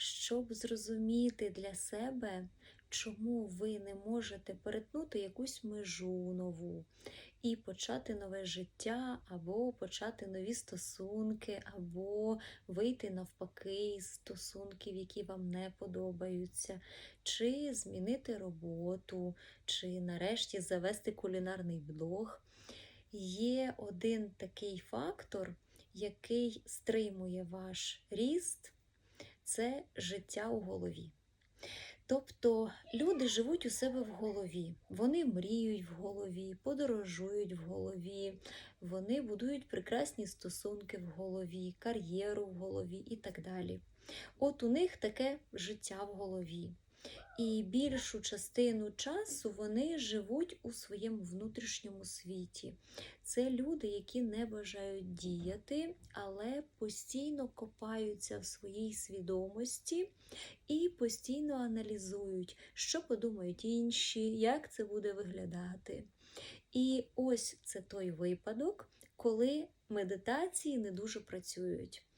щоб зрозуміти для себе, чому ви не можете перетнути якусь межу нову і почати нове життя, або почати нові стосунки, або вийти навпаки з стосунків, які вам не подобаються, чи змінити роботу, чи нарешті завести кулінарний блог. Є один такий фактор, який стримує ваш ріст, це життя у голові. Тобто люди живуть у себе в голові, вони мріють в голові, подорожують в голові, вони будують прекрасні стосунки в голові, кар'єру в голові і так далі. От у них таке життя в голові. І більшу частину часу вони живуть у своєму внутрішньому світі. Це люди, які не бажають діяти, але постійно копаються в своїй свідомості і постійно аналізують, що подумають інші, як це буде виглядати. І ось це той випадок, коли медитації не дуже працюють.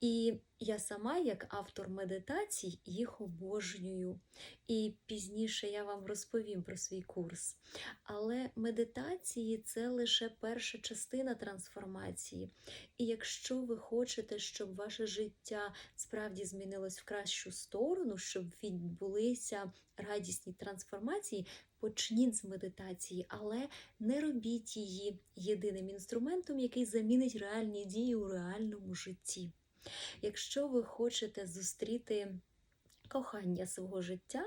І я сама, як автор медитацій, їх обожнюю. І пізніше я вам розповім про свій курс. Але медитації це лише перша частина трансформації. І якщо ви хочете, щоб ваше життя справді змінилось в кращу сторону, щоб відбулися радісні трансформації, почніть з медитації, але не робіть її єдиним інструментом, який замінить реальні дії у реальному житті. Якщо ви хочете зустріти кохання свого життя,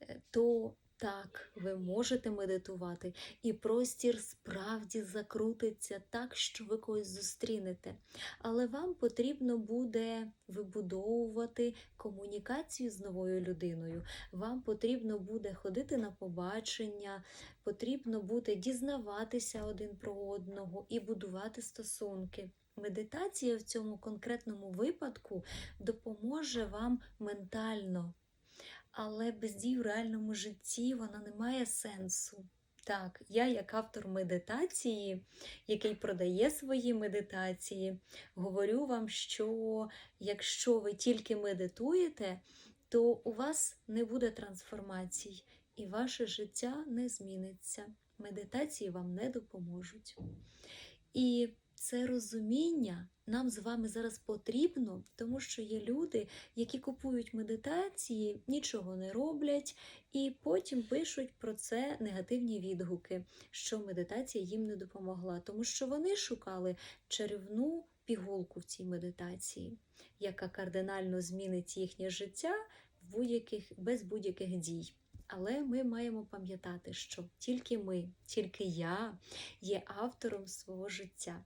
е, то так, ви можете медитувати, і простір справді закрутиться так, що ви когось зустрінете. Але вам потрібно буде вибудовувати комунікацію з новою людиною. Вам потрібно буде ходити на побачення, потрібно буде дізнаватися один про одного і будувати стосунки. Медитація в цьому конкретному випадку допоможе вам ментально, але без дій в реальному житті вона не має сенсу. Так, я, як автор медитації, який продає свої медитації, говорю вам, що якщо ви тільки медитуєте, то у вас не буде трансформацій і ваше життя не зміниться. Медитації вам не допоможуть. І це розуміння нам з вами зараз потрібно, тому що є люди, які купують медитації, нічого не роблять, і потім пишуть про це негативні відгуки, що медитація їм не допомогла, тому що вони шукали чарівну пігулку в цій медитації, яка кардинально змінить їхнє життя в будь-яких без будь-яких дій. Але ми маємо пам'ятати, що тільки ми, тільки я є автором свого життя.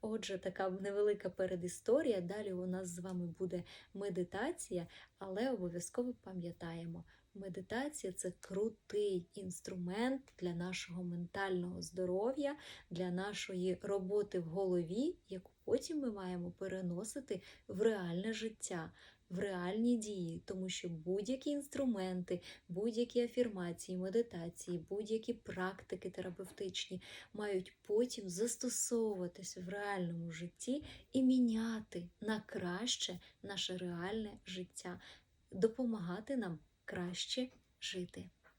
Отже, така невелика передісторія. Далі у нас з вами буде медитація, але обов'язково пам'ятаємо, медитація це крутий інструмент для нашого ментального здоров'я, для нашої роботи в голові, яку потім ми маємо переносити в реальне життя в реальні дії, тому що будь-які інструменти, будь-які афірмації, медитації, будь-які практики терапевтичні мають потім застосовуватися в реальному житті і міняти на краще наше реальне життя, допомагати нам краще жити.